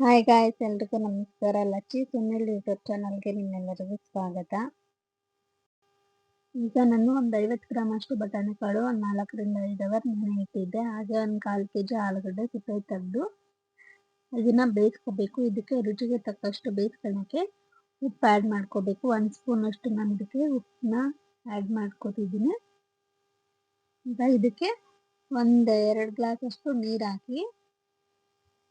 Hi guys ಎಲ್ರಿಗೂ ನಮಸ್ಕಾರ. Lachchi Sunil YouTube ಚಾನಲ್ಗೆ ನಿಮ್ಮೆಲ್ಲರಿಗೂ ಸ್ವಾಗತ. ಈಗ ನಾನು ಒಂದು ಐವತ್ತು ಗ್ರಾಮ್ ಅಷ್ಟು ಬಟಾಣಿ ಕಾಳು ಒಂದು ನಾಲ್ಕರಿಂದ ಐದು ಅವರ್ ನೆನೆ ಇಟ್ಟಿದ್ದೆ. ಹಾಗೆ ಒಂದು ಕಾಲು ಕೆ ಜಿ ಆಲೂಗಡ್ಡೆ ಸಿಪ್ಪೆ ತೆಗೆದು ಇದನ್ನ ಬೇಯಿಸ್ಕೋಬೇಕು. ಇದಕ್ಕೆ ರುಚಿಗೆ ತಕ್ಕಷ್ಟು ಬೇಯಿಸ್ಕೊಳ್ಳೋಕ್ಕೆ ಉಪ್ಪು ಆ್ಯಡ್ ಮಾಡ್ಕೋಬೇಕು. ಒಂದು ಸ್ಪೂನ್ ಅಷ್ಟು ನಾನು ಇದಕ್ಕೆ ಉಪ್ಪನ್ನ ಆ್ಯಡ್ ಮಾಡ್ಕೋತಿದ್ದೀನಿ. ಈಗ ಇದಕ್ಕೆ ಒಂದು ಎರಡು ಗ್ಲಾಸ್ ಅಷ್ಟು ನೀರು ಹಾಕಿ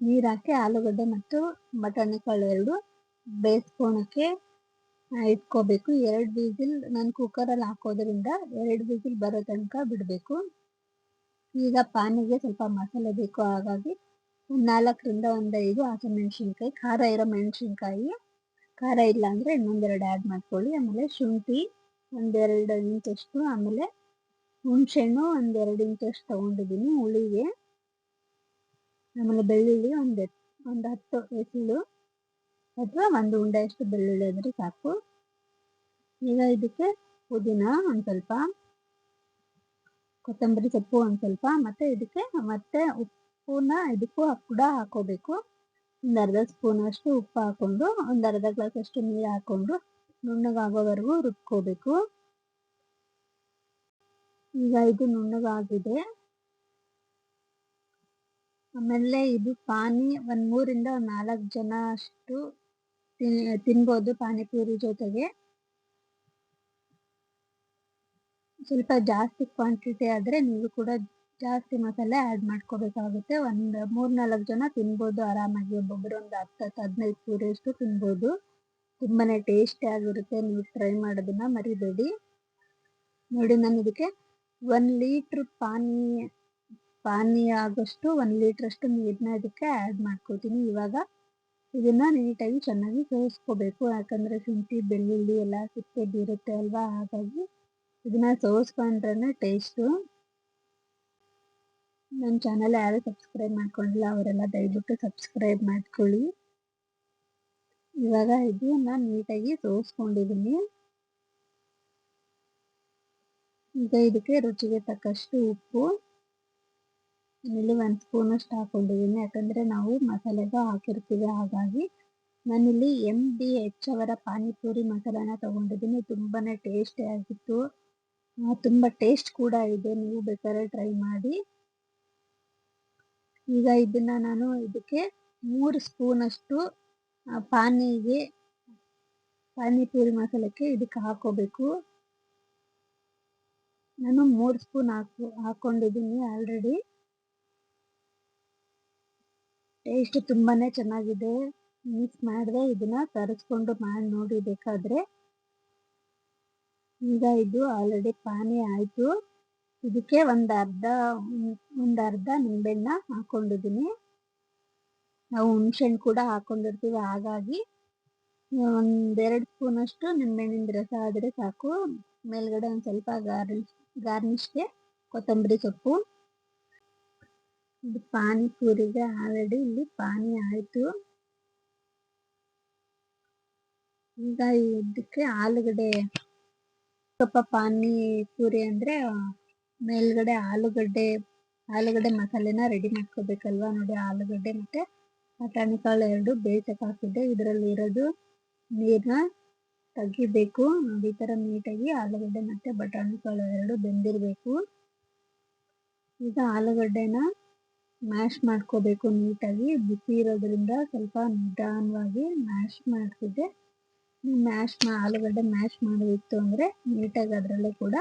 ನೀರು ಆಲೂಗಡ್ಡೆ ಮತ್ತು ಬಟಾಣಿ ಕಾಳು ಎರಡು ಬೇಯಿಸ್ಕೊಳಕ್ಕೆ ಇಟ್ಕೋಬೇಕು. ಎರಡು ವಿಸಿಲ್ ನಾನು ಕುಕ್ಕರಲ್ಲಿ ಹಾಕೋದ್ರಿಂದ ಎರಡು ವಿಸಿಲ್ ಬರೋ ತನಕ ಬಿಡಬೇಕು. ಈಗ ಪಾನಿಗೆ ಸ್ವಲ್ಪ ಮಸಾಲೆ ಬೇಕು, ಹಾಗಾಗಿ ಒಂದು ನಾಲ್ಕರಿಂದ ಒಂದು ಐದು ಹಸಿಮೆಣ್ಸಿನ್ಕಾಯಿ ಖಾರ ಇರೋ ಮೆಣಸಿನ್ಕಾಯಿ. ಖಾರ ಇಲ್ಲ ಅಂದರೆ ಇನ್ನೊಂದೆರಡು ಆ್ಯಡ್ ಮಾಡ್ಕೊಳ್ಳಿ. ಆಮೇಲೆ ಶುಂಠಿ ಒಂದೆರಡು ಇಂಚಷ್ಟು, ಆಮೇಲೆ ಹುಣಸೆಹಣ್ಣು ಒಂದೆರಡು ಇಂಚಷ್ಟು ತೊಗೊಂಡಿದ್ದೀನಿ ಹುಳಿಗೆ. ಆಮೇಲೆ ಬೆಳ್ಳುಳ್ಳಿ ಒಂದು ಒಂದು ಹತ್ತು ಎಸಳು ಅಥವಾ ಒಂದು ಉಂಡೆಯಷ್ಟು ಬೆಳ್ಳುಳ್ಳಿ ಅಂದರೆ ಸಾಕು. ಈಗ ಇದಕ್ಕೆ ಪುದೀನ ಒಂದು ಸ್ವಲ್ಪ, ಕೊತ್ತಂಬರಿ ಸೊಪ್ಪು ಒಂದು ಸ್ವಲ್ಪ, ಮತ್ತು ಇದಕ್ಕೆ ಮತ್ತೆ ಉಪ್ಪನ್ನ ಇದಕ್ಕೂ ಕೂಡ ಹಾಕೋಬೇಕು. ಒಂದು ಅರ್ಧ ಸ್ಪೂನ್ ಅಷ್ಟು ಉಪ್ಪು ಹಾಕ್ಕೊಂಡು ಒಂದು ಅರ್ಧ ಗ್ಲಾಸ್ ಅಷ್ಟು ನೀರು ಹಾಕ್ಕೊಂಡು ನುಣ್ಣಗಾಗೋವರೆಗೂ ರುಬ್ಕೋಬೇಕು. ಈಗ ಇದು ನುಣ್ಣಗಾಗಿದೆ. ಆಮೇಲೆ ಇದು ಪಾನಿ ಒಂದ್ ಮೂರಿಂದ ನಾಲ್ಕು ಜನ ಅಷ್ಟು ತಿನ್ಬೋದು ಪಾನಿಪುರಿ ಜೊತೆಗೆ. ಸ್ವಲ್ಪ ಜಾಸ್ತಿ ಕ್ವಾಂಟಿಟಿ ಆದ್ರೆ ನೀವು ಕೂಡ ಜಾಸ್ತಿ ಮಸಾಲೆ ಆ್ಯಡ್ ಮಾಡ್ಕೋಬೇಕಾಗುತ್ತೆ. ಒಂದು ಮೂರು ನಾಲ್ಕು ಜನ ತಿನ್ಬೋದು ಆರಾಮಾಗಿ ಒಬ್ಬೊಬ್ಬರು ಒಂದು ಹತ್ತು ಹತ್ತು, ಹದಿನೈದು ಪೂರಿ ಅಷ್ಟು ತಿನ್ಬೋದು. ತುಂಬಾ ಟೇಸ್ಟಿ ಆಗಿರುತ್ತೆ, ನೀವು ಟ್ರೈ ಮಾಡೋದನ್ನ ಮರಿಬೇಡಿ. ನೋಡಿ ನಾನು ಇದಕ್ಕೆ ಒನ್ ಲೀಟ್ರ್ ಪಾನಿ ಪಾನಿ ಆಗೋಷ್ಟು ಒಂದು ಲೀಟ್ರಷ್ಟು ನೀರನ್ನ ಇದಕ್ಕೆ ಆ್ಯಡ್ ಮಾಡ್ಕೋತೀನಿ. ಇವಾಗ ಇದನ್ನು ನೀಟಾಗಿ ಚೆನ್ನಾಗಿ ಸೋಸ್ಕೋಬೇಕು. ಯಾಕಂದರೆ ಶುಂಠಿ, ಬೆಳ್ಳುಳ್ಳಿ ಎಲ್ಲ ಸಿಪ್ಪೆ ಬೀರುತ್ತೆ ಅಲ್ವಾ? ಹಾಗಾಗಿ ಇದನ್ನ ಸೋಸ್ಕೊಂಡ್ರೆ ಟೇಸ್ಟು ನನ್ನ ಚಾನಲ್ ಯಾರು ಸಬ್ಸ್ಕ್ರೈಬ್ ಮಾಡ್ಕೊಂಡಿಲ್ಲ, ಅವರೆಲ್ಲ ದಯವಿಟ್ಟು ಸಬ್ಸ್ಕ್ರೈಬ್ ಮಾಡ್ಕೊಳ್ಳಿ. ಇವಾಗ ಇದನ್ನ ನೀಟಾಗಿ ಸೋಸ್ಕೊಂಡಿದ್ದೀನಿ ಈಗ ಇದಕ್ಕೆ ರುಚಿಗೆ ತಕ್ಕಷ್ಟು ಉಪ್ಪು. ಇಲ್ಲಿ ಒಂದು ಸ್ಪೂನಷ್ಟು ಹಾಕೊಂಡಿದ್ದೀನಿ ಯಾಕಂದರೆ ನಾವು ಮಸಾಲೆಗೂ ಹಾಕಿರ್ತೀವಿ. ಹಾಗಾಗಿ ನಾನಿಲ್ಲಿ ಎಂ ಡಿ ಎಚ್ ಅವರ ಪಾನಿಪುರಿ ಮಸಾಲಾನ ತೊಗೊಂಡಿದ್ದೀನಿ ತುಂಬಾ ಟೇಸ್ಟಿ ಆಗಿತ್ತು. ತುಂಬ ಟೇಸ್ಟ್ ಕೂಡ ಇದೆ. ನೀವು ಬೇಕಾದ್ರೆ ಟ್ರೈ ಮಾಡಿ. ಈಗ ಇದನ್ನ ನಾನು ಇದಕ್ಕೆ ಮೂರು ಸ್ಪೂನಷ್ಟು ಪಾನಿಗೆ, ಪಾನಿಪುರಿ ಮಸಾಲಕ್ಕೆ ಇದಕ್ಕೆ ಹಾಕೋಬೇಕು. ನಾನು ಮೂರು ಸ್ಪೂನ್ ಹಾಕು ಹಾಕೊಂಡಿದ್ದೀನಿ ಆಲ್ರೆಡಿ ಟೇಸ್ಟ್ ತುಂಬಾ ಚೆನ್ನಾಗಿದೆ. ಮಿಕ್ಸ್ ಮಾಡಿದೆ ಇದನ್ನ ತರಿಸ್ಕೊಂಡು ಮಾಡಿ ನೋಡಿ ಬೇಕಾದರೆ. ಈಗ ಇದು ಆಲ್ರೆಡಿ ಪಾನಿ ಆಯಿತು. ಇದಕ್ಕೆ ಒಂದು ಅರ್ಧ ಒಂದು ಅರ್ಧ ನಿಂಬೆಹಣ್ಣ ಹಾಕೊಂಡಿದ್ದೀನಿ. ನಾವು ಹುಣ್ಸೆಹಣ್ಣು ಕೂಡ ಹಾಕೊಂಡಿರ್ತೀವಿ, ಹಾಗಾಗಿ ಒಂದೆರಡು ಸ್ಪೂನಷ್ಟು ನಿಂಬೆಹಣ್ಣಿನ ರಸ ಆದರೆ ಸಾಕು. ಮೇಲ್ಗಡೆ ಒಂದು ಸ್ವಲ್ಪ ಗಾರ್ನಿಶ್ ಗಾರ್ನಿಷ್ಗೆ ಕೊತ್ತಂಬರಿ ಸೊಪ್ಪು. ಇದು ಪಾನಿಪುರಿಗೆ ಆಲ್ರೆಡಿ ಇಲ್ಲಿ ಪಾನಿ ಆಯಿತು. ಈಗ ಇದಕ್ಕೆ ಆಲೂಗಡ್ಡೆ, ಸ್ವಲ್ಪ ಪಾನಿಪುರಿ ಅಂದರೆ ಮೇಲ್ಗಡೆ ಆಲೂಗಡ್ಡೆ ಆಲೂಗಡ್ಡೆ ಮಸಾಲೆನ ರೆಡಿ ಮಾಡ್ಕೋಬೇಕಲ್ವಾ? ನೋಡಿ ಆಲೂಗಡ್ಡೆ ಮತ್ತು ಬಟಾಣಿ ಕಾಳು ಎರಡು ಬೇಯಿಸಕ್ಕೆ ಹಾಕಿದ್ದೆ. ಇದರಲ್ಲಿ ಇರೋದು ನೀರನ್ನ ತೆಗಿಬೇಕು ನೋಡಿ ಈ ಥರ ನೀಟಾಗಿ ಆಲೂಗಡ್ಡೆ ಮತ್ತು ಬಟಾಣಿ ಕಾಳು ಎರಡು ಬೆಂದಿರಬೇಕು. ಈಗ ಆಲೂಗಡ್ಡೆನ ಮ್ಯಾಶ್ ಮಾಡ್ಕೋಬೇಕು ನೀಟಾಗಿ. ಬಿಸಿ ಇರೋದ್ರಿಂದ ಸ್ವಲ್ಪ ನಿಧಾನವಾಗಿ ಮ್ಯಾಶ್ ಮಾಡ್ತಿದ್ದೆ. ಮ್ಯಾಶ್ ಮಾ, ಆಲೂಗಡ್ಡೆ ಮ್ಯಾಶ್ ಮಾಡೋದಿತ್ತು ಅಂದರೆ ನೀಟಾಗಿ ಅದರಲ್ಲೇ ಕೂಡ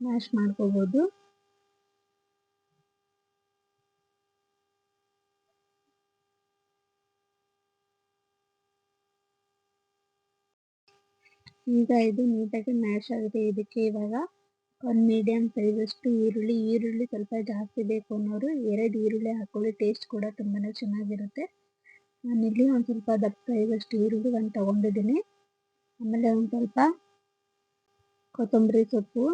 ಮ್ಯಾಶ್ ಮಾಡ್ಕೋಬೋದು. ಈಗ ಇದು ನೀಟಾಗಿ ಮ್ಯಾಶ್ ಆಗಿದೆ. ಇದಕ್ಕೆ ಇವಾಗ ಒಂದು ಮೀಡಿಯಮ್ ಅಷ್ಟು ಈರುಳ್ಳಿ ಈರುಳ್ಳಿ ಸ್ವಲ್ಪ ಜಾಸ್ತಿ ಬೇಕು ಅನ್ನೋರು ಎರಡು ಈರುಳ್ಳಿ ಹಾಕೊಳ್ಳಿ ಟೇಸ್ಟ್ ಕೂಡ ತುಂಬಾ ಚೆನ್ನಾಗಿರುತ್ತೆ. ನಾನಿಲ್ಲಿ ಒಂದು ಸ್ವಲ್ಪ ದಪ್ಪ ಸೈಜಷ್ಟು ಈರುಳ್ಳಿ ಒಂದು ತೊಗೊಂಡಿದ್ದೀನಿ. ಆಮೇಲೆ ಒಂದು ಸ್ವಲ್ಪ ಕೊತ್ತಂಬರಿ ಸೊಪ್ಪು,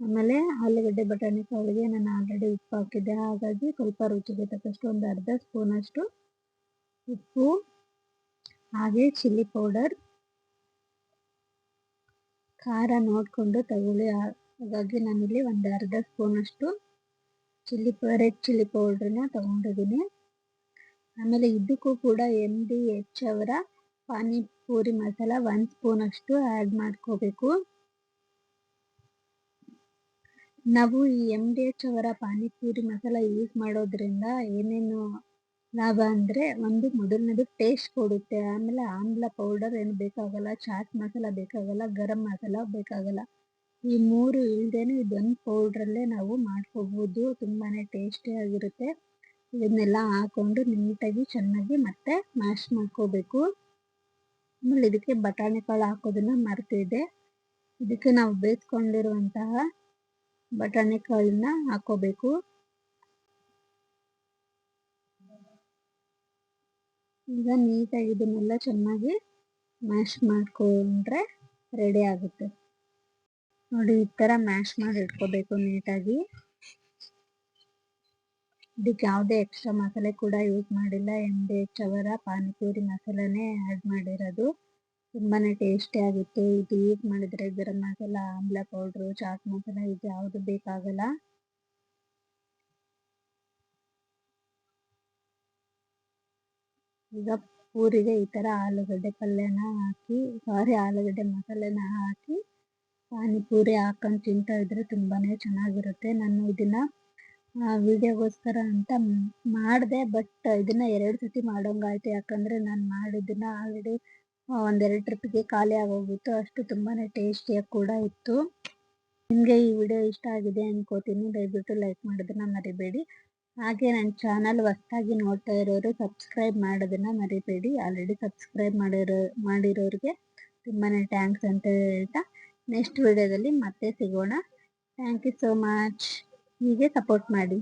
ಆಮೇಲೆ ಆಲೂಗಡ್ಡೆ ಬಟಾಣಿ ಕಾಳಿಗೆ ನಾನು ಆಲ್ರೆಡಿ ಉಪ್ಪು ಹಾಕಿದ್ದೆ. ಹಾಗಾಗಿ ಸ್ವಲ್ಪ ರುಚಿಗೆ ತಕ್ಕಷ್ಟು ಒಂದು ಅರ್ಧ ಸ್ಪೂನಷ್ಟು ಉಪ್ಪು, ಹಾಗೆ ಚಿಲ್ಲಿ ಪೌಡರ್, ಖಾರ ನೋಡಿಕೊಂಡು ತಗೊಳ್ಳಿ. ಹಾಗಾಗಿ ನಾನಿಲ್ಲಿ ಒಂದು ಅರ್ಧ ಸ್ಪೂನಷ್ಟು ಚಿಲ್ಲಿ ರೆಡ್ ಚಿಲ್ಲಿ ಪೌಡ್ರನ್ನ ತೊಗೊಂಡಿದ್ದೀನಿ. ಆಮೇಲೆ ಇದಕ್ಕೂ ಕೂಡ ಎಂ ಡಿ ಎಚ್ ಅವರ ಪಾನಿಪುರಿ ಮಸಾಲ ಒಂದು ಸ್ಪೂನ್ ಅಷ್ಟು ಆ್ಯಡ್ ಮಾಡ್ಕೋಬೇಕು. ನಾವು ಈ ಎಂ ಡಿ ಎಚ್ ಅವರ ಪಾನಿಪುರಿ ಮಸಾಲ ಯೂಸ್ ಮಾಡೋದ್ರಿಂದ ಏನೇನು ಲಾಭ ಅಂದರೆ ಒಂದು ಮೊದಲನೇದು ಟೇಸ್ಟ್ ಕೊಡುತ್ತೆ. ಆಮೇಲೆ ಆಮ್ಲ ಪೌಡರ್ ಏನು ಬೇಕಾಗಲ್ಲ ಚಾಟ್ ಮಸಾಲ ಬೇಕಾಗಲ್ಲ, ಗರಂ ಮಸಾಲ ಬೇಕಾಗಲ್ಲ. ಈ ಮೂರು ಇಲ್ದೇನೆ ಇದೊಂದು ಪೌಡ್ರಲ್ಲೇ ನಾವು ಮಾಡ್ಕೋಬೋದು. ತುಂಬಾ ಟೇಸ್ಟಿಯಾಗಿರುತ್ತೆ ಇದನ್ನೆಲ್ಲ ಹಾಕೊಂಡು ನೀಟಾಗಿ ಚೆನ್ನಾಗಿ ಮತ್ತೆ ಮ್ಯಾಶ್ ಮಾಡ್ಕೋಬೇಕು. ಆಮೇಲೆ ಇದಕ್ಕೆ ಬಟಾಣಿ ಕಾಳು ಹಾಕೋದನ್ನ ಮರ್ತಿದೆ. ಇದಕ್ಕೆ ನಾವು ಬೇಯಿಸ್ಕೊಂಡಿರುವಂತಹ ಬಟಾಣಿ ಕಾಳನ್ನ ಹಾಕೋಬೇಕು. ಈಗ ನೀಟಾಗಿ ಇದನ್ನೆಲ್ಲ ಚೆನ್ನಾಗಿ ಮ್ಯಾಶ್ ಮಾಡ್ಕೊಂಡ್ರೆ ರೆಡಿ ಆಗುತ್ತೆ. ನೋಡಿ, ಈ ಥರ ಮ್ಯಾಶ್ ಮಾಡಿ ಇಟ್ಕೋಬೇಕು ನೀಟಾಗಿ. ಇದಕ್ಕೆ ಯಾವುದೇ ಎಕ್ಸ್ಟ್ರಾ ಮಸಾಲೆ ಕೂಡ ಯೂಸ್ ಮಾಡಿಲ್ಲ. ಎಂ ಡಿ ಎಚ್ ಪಾನಿಪುರಿ ಮಸಾಲೆನೇ ಆ್ಯಡ್ ಮಾಡಿರೋದು. ತುಂಬಾ ಟೇಸ್ಟಿ ಆಗಿತ್ತು. ಇದು ಯೂಸ್ ಮಾಡಿದರೆ ಗರಂ ಮಸಾಲ, ಆಮ್ಲ ಪೌಡ್ರು ಚಾಟ್ ಮಸಾಲ ಇದು ಯಾವುದು ಬೇಕಾಗಲ್ಲ. ಈಗ ಪೂರಿಗೆ ಈ ಥರ ಆಲೂಗಡ್ಡೆ ಪಲ್ಯನ ಹಾಕಿ, ಸಾರಿ ಆಲೂಗಡ್ಡೆ ಮಸಾಲೆನ ಹಾಕಿ ಪಾನಿಪುರಿ ಹಾಕೊಂಡು ತಿಂತಾ ಇದ್ರೆ ತುಂಬಾನೇ ಚೆನ್ನಾಗಿರುತ್ತೆ. ನಾನು ಇದನ್ನ ವಿಡಿಯೋಗೋಸ್ಕರ ಅಂತ ಮಾಡಿದೆ, ಬಟ್ ಇದನ್ನ ಎರಡು ಸತಿ ಮಾಡೋಂಗಾಯ್ತು ಯಾಕಂದ್ರೆ ನಾನು ಮಾಡಿದ್ದನ್ನ ಆಲ್ರೆಡಿ ಒಂದೆರಡು ಟ್ರಿಪ್ಗೆ ಖಾಲಿ ಆಗೋಗಿತ್ತು ಅಷ್ಟು ತುಂಬಾನೇ ಟೇಸ್ಟಿಯಾಗಿ ಕೂಡ ಇತ್ತು. ನಿಮಗೆ ಈ ವಿಡಿಯೋ ಇಷ್ಟ ಆಗಿದೆ ಅನ್ಕೋತೀನಿ. ದಯವಿಟ್ಟು ಲೈಕ್ ಮಾಡೋದನ್ನ ಮರಿಬೇಡಿ. ಹಾಗೆ ನನ್ನ ಚಾನಲ್ ಹೊಸ್ದಾಗಿ ನೋಡ್ತಾ ಇರೋರು ಸಬ್ಸ್ಕ್ರೈಬ್ ಮಾಡೋದನ್ನ ಮರಿಬೇಡಿ. ಆಲ್ರೆಡಿ ಸಬ್ಸ್ಕ್ರೈಬ್ ಮಾಡಿರೋ, ಮಾಡಿರೋರಿಗೆ ತುಂಬಾ ಥ್ಯಾಂಕ್ಸ್ ಅಂತ ಹೇಳ್ತಾ ನೆಕ್ಸ್ಟ್ ವಿಡಿಯೋದಲ್ಲಿ ಮತ್ತೆ ಸಿಗೋಣ. ಥ್ಯಾಂಕ್ ಯು ಸೋ ಮಚ್ ಹೀಗೆ ಸಪೋರ್ಟ್ ಮಾಡಿ.